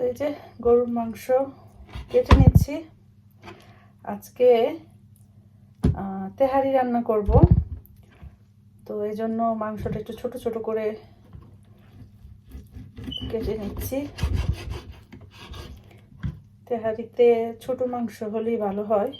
তো এই যে গরুর মাংস কেটে নিচ্ছি। আজকে তেহারি রান্না করব। তো এই জন্য মাংসটা একটু ছোট ছোট করে কেটে নিচ্ছি। তেহারিতে ছোট মাংস হলেই ভালো হয়।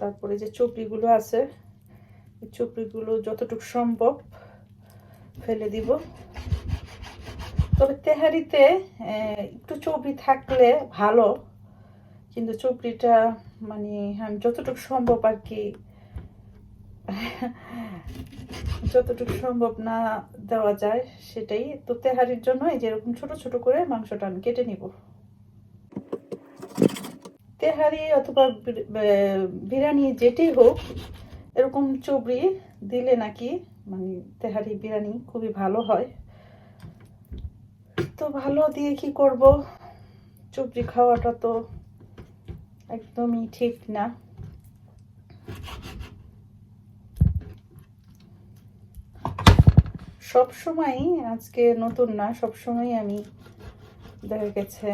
তারপরে যে চুপড়িগুলো আছে চপড়িগুলো যতটুকু সম্ভব ফেলে দিব। তবে তেহারিতে একটু চপড়ি থাকলে ভালো, কিন্তু চপড়িটা মানে আমি যতটুকু সম্ভব আর কি, যতটুকু সম্ভব না দেওয়া যায় সেটাই। তো তেহারির জন্য এই যে এরকম ছোট ছোট করে মাংসটা আমি কেটে নিব। তেহারি অথবা বিরিয়ানি যেটি হোক, এরকম চবড়ি দিলে নাকি মানে তেহারি বিরিয়ানি খুবই ভালো হয়। তো ভালো, দিয়ে কি করব? চবড়ি খাওয়াটা তো একদমই ঠিক না। সব সময়ই আজকে নতুন না, সব সময় আমি দেখা গেছে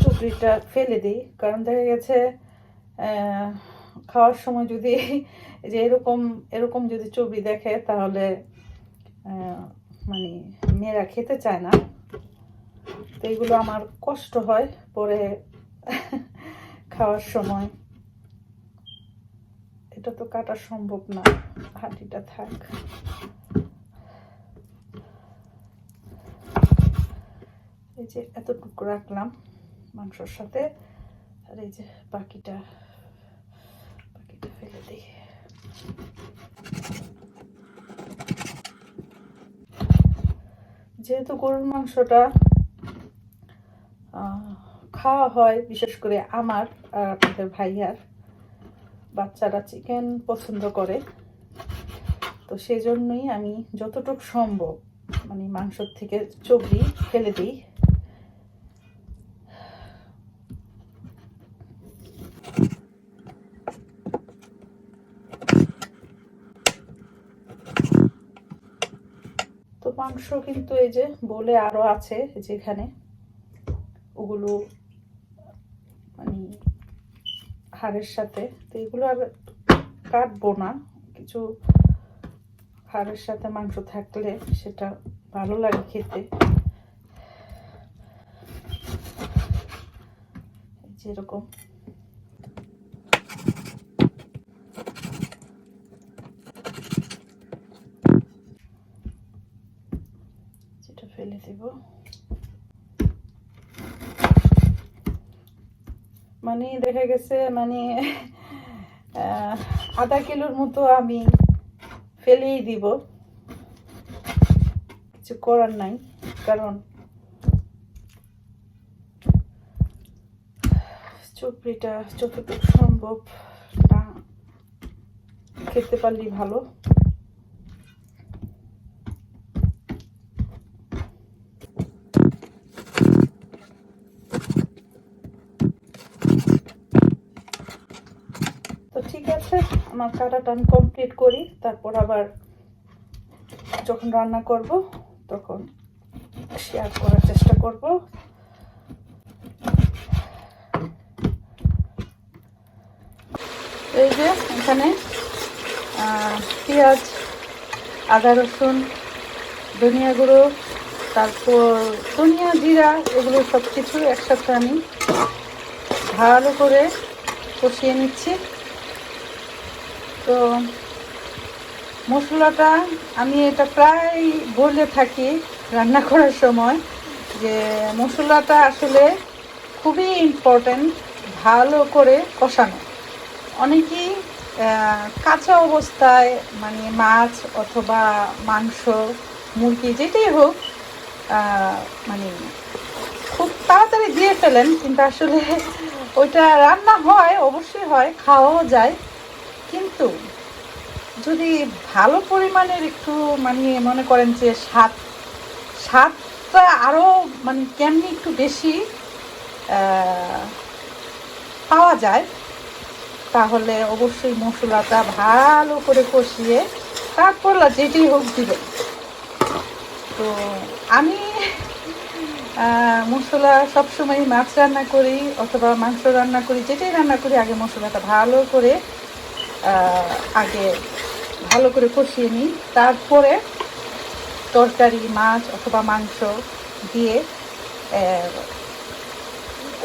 চুপড়িটা ফেলে দিই। কারণ দেখা গেছে খাওয়ার সময় যদি যে এরকম এরকম যদি চুবড়ি দেখে, তাহলে মানে মেয়েরা খেতে চায় না, তো এগুলো আমার কষ্ট হয় পরে খাওয়ার সময়। এটা তো কাটা সম্ভব না, হাঁটিটা থাক। এই যে এতটুকু রাখলাম মাংসর সাথে, আর এই যে বাকিটা বাকিটা ফেলে দিই। যেহেতু গরুর মাংসটা খাওয়া হয়, বিশেষ করে আমার আর আপনাদের ভাইয়ার বাচ্চারা চিকেন পছন্দ করে, তো সেই জন্যই আমি যতটুকু সম্ভব মানে মাংসর থেকে চবি ফেলে দিই তো মাংস কিন্তু এই যে বলে আরও আছে যেখানে ওগুলো মানে হাড়ের সাথে, তো এগুলো আর কাটবো না। কিছু হাড়ের সাথে মাংস থাকলে সেটা ভালো লাগে খেতে। যেরকম যেটা ফেলে দেব। মানে দেখা গেছে মানে আধা কিলোর মতো আমি ফেলেই দিব। কিছু করার নাই, কারণ চুপড়িটা যতটুকু সম্ভব খেতে পারলেই ভালো তো ঠিক আছে আমার কাটাটা আমি কমপ্লিট করি, তারপর আবার যখন রান্না করব, তখন শেয়ার করার চেষ্টা করব। এই যে এখানে পেঁয়াজ, আদা, রসুন, ধনিয়া গুঁড়ো, তারপর ধনিয়া, জিরা, এগুলো সব কিছু একসাথে আমি ভালো করে কষিয়ে নিচ্ছি। তো মশলাটা আমি এটা প্রায় বলে থাকি রান্না করার সময় যে মশলাটা আসলে খুবই ইম্পর্ট্যান্ট ভালো করে কষানো। অনেকেই কাঁচা অবস্থায় মানে মাছ অথবা মাংস, মুরগি যেটাই হোক মানে খুব তাড়াতাড়ি দিয়ে ফেলেন, কিন্তু আসলে ওইটা রান্না হয়, অবশ্যই হয়, খাওয়াও যায়। কিন্তু যদি ভালো পরিমাণের একটু মানে মনে করেন যে স্বাদ, স্বাদটা আরও মানে কেমনি একটু বেশি পাওয়া যায়, তাহলে অবশ্যই মশলাটা ভালো করে কষিয়ে তারপর যেটি হোক দিবেন। তো আমি মশলা সবসময় মাছ রান্না করি অথবা মাংস রান্না করি, যেটাই রান্না করি, আগে মশলাটা ভালো করে আগে ভালো করে কষিয়ে নিই। তারপরে তরকারি, মাছ অথবা মাংস দিয়ে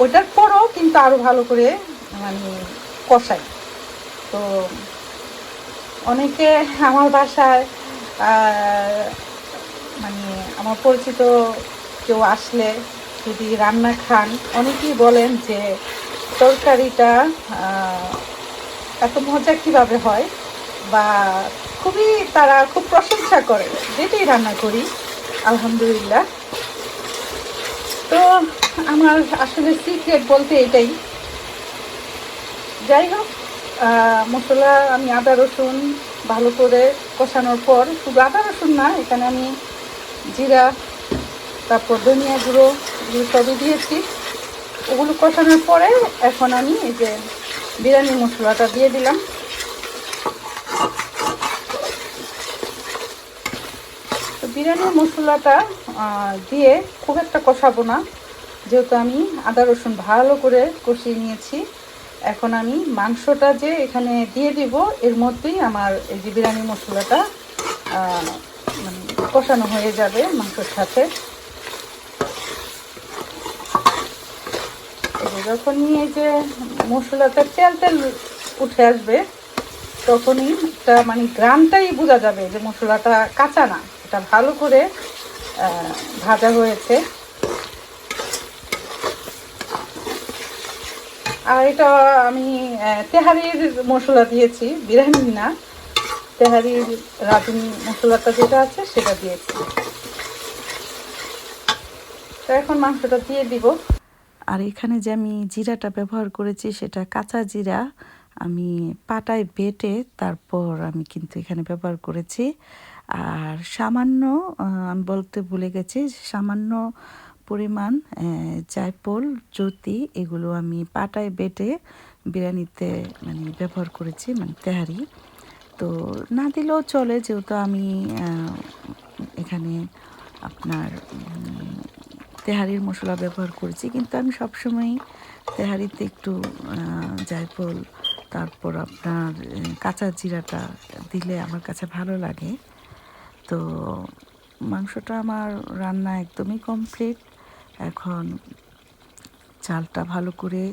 ওটার পরও কিন্তু আরও ভালো করে মানে কষাই। তো অনেকে আমার বাসায় মানে আমার পরিচিত কেউ আসলে যদি রান্না খান, অনেকেই বলেন যে তরকারিটা এত মজা কীভাবে হয়? বা খুবই তারা খুব প্রশংসা করে, যেটাই রান্না করি, আলহামদুলিল্লাহ। তো আমার আসলে সিক্রেট বলতে এটাই। যাই হোক মশলা, আমি আদা রসুন ভালো করে কষানোর পর, শুধু আদা রসুন না, এখানে আমি জিরা, তারপর ধনিয়া গুঁড়ো, এগুলো সবই দিয়েছি। ওগুলো কষানোর পরে এখন আমি এই যে বিরিয়ানি মশলাটা দিয়ে দিলাম। তো বিরিয়ানির মশলাটা দিয়ে খুব একটা কষাবো না। যেহেতু আমি আদা রসুন ভালো করে কষিয়ে নিয়েছি, এখন আমি মাংসটা যে এখানে দিয়ে দিব, এর মধ্যেই আমার এই যে বিরিয়ানি মশলাটা মানে কষানো হয়ে যাবে মাংসের সাথে এই যে যখনই এই যে মশলাটা তেল তেল উঠে আসবে, তখনই একটা মানে গ্রামটাই বোঝা যাবে যে মশলাটা কাঁচা না। এটা ভালো করে ভাজা হয়েছে। আর এটা আমি তেহারির মশলা দিয়েছি, বিরিয়ানি না। তেহারির রাঁধুনি মশলাটা যেটা আছে সেটা দিয়েছি। তো এখন মাংসটা দিয়ে দিব। আর এখানে যে আমি জিরাটা ব্যবহার করেছি সেটা কাঁচা জিরা, আমি পাটায় বেটে তারপর আমি কিন্তু এখানে ব্যবহার করেছি। আর সামান্য আমি বলতে ভুলে গেছি, সামান্য পরিমাণ জায়ফল, জ্যোতি, এগুলো আমি পাটায় বেটে বিরিয়ানিতে মানে ব্যবহার করেছি মানে তেহারি। তো না দিলেও চলে, যেহেতু আমি এখানে আপনার তেহারির মশলা ব্যবহার করেছি, কিন্তু আমি সবসময় তেহারিতে একটু জায়ফল, তারপর আপনার কাঁচা জিরাটা দিলে আমার কাছে ভালো লাগে। তো মাংসটা আমার রান্না একদমই কমপ্লিট এখন চালটা ভালো করে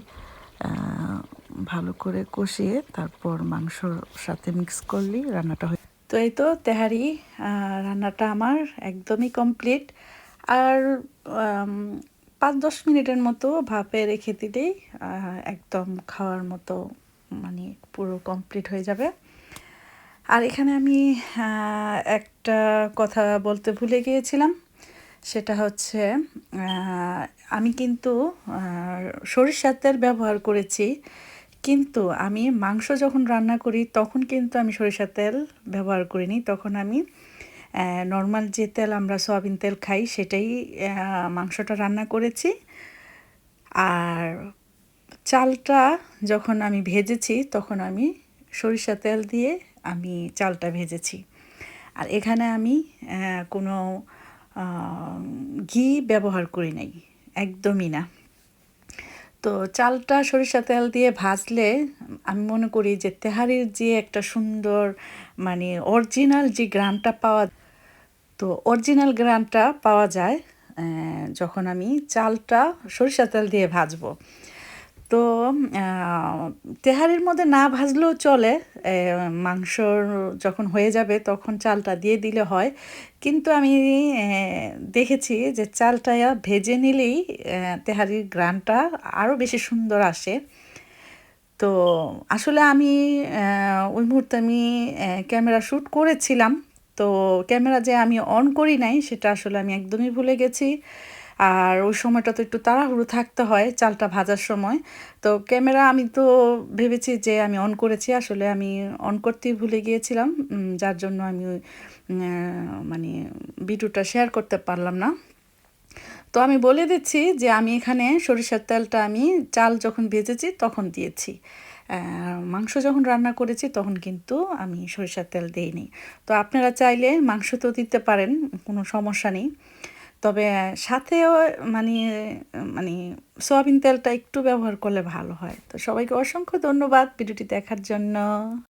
ভালো করে কষিয়ে তারপর মাংসর সাথে মিক্স করলেই রান্নাটা হয়ে তো এই তো তেহারি রান্নাটা আমার একদমই কমপ্লিট আর পাঁচ দশ মিনিটের মতো ভাপে রেখে দিলেই একদম খাওয়ার মতো মানে পুরো কমপ্লিট হয়ে যাবে। আর এখানে আমি একটা কথা বলতে ভুলে গিয়েছিলাম। সেটা হচ্ছে আমি কিন্তু সরিষার তেল ব্যবহার করেছি। কিন্তু আমি মাংস যখন রান্না করি, তখন কিন্তু আমি সরিষার তেল ব্যবহার করিনি। তখন আমি নর্মাল যে তেল আমরা সয়াবিন তেল খাই, সেটাই মাংসটা রান্না করেছি। আর চালটা যখন আমি ভেজেছি, তখন আমি সরিষা তেল দিয়ে আমি চালটা ভেজেছি। আর এখানে আমি কোনো ঘি ব্যবহার করি নাই, একদমই না। তো চালটা সরিষা তেল দিয়ে ভাজলে, আমি মনে করি যে তেহারির যে একটা সুন্দর মানে অরিজিনাল যে গ্রানটা পাওয়া তো অরিজিনাল গ্রানটা পাওয়া যায় যখন আমি চালটা সরিষা তেল দিয়ে ভাজবো। তো তেহারির মধ্যে না ভাজলেও চলে মাংসর যখন হয়ে যাবে তখন চালটা দিয়ে দিলে হয়। কিন্তু আমি দেখেছি যে চালটা ভেজে নিলেই তেহারির গ্রানটা আরও বেশি সুন্দর আসে। তো আসলে আমি ওই মুহূর্তে আমি ক্যামেরা শ্যুট করেছিলাম। তো ক্যামেরা যে আমি অন করি নাই, সেটা আসলে আমি একদমই ভুলে গেছি। আর ওই সময়টা তো একটু তাড়াহুড়ো থাকতে হয়, চালটা ভাজার সময়। তো ক্যামেরা আমি তো ভেবেছি যে আমি অন করেছি, আসলে আমি অন করতেই ভুলে গিয়েছিলাম। যার জন্য আমি মানে ভিডিওটা শেয়ার করতে পারলাম না। তো আমি বলে দিচ্ছি যে আমি এখানে সরিষার তেলটা আমি চাল যখন ভেজেছি তখন দিয়েছি। মাংস যখন রান্না করেছি তখন কিন্তু আমি সরিষার তেল দিইনি। তো আপনারা চাইলে মাংস তো দিতে পারেন, কোনো সমস্যা নেই। তবে সাথেও মানে মানে সোয়াবিন তেলটা একটু ব্যবহার করলে ভালো হয়। তো সবাইকে অসংখ্য ধন্যবাদ ভিডিওটি দেখার জন্য।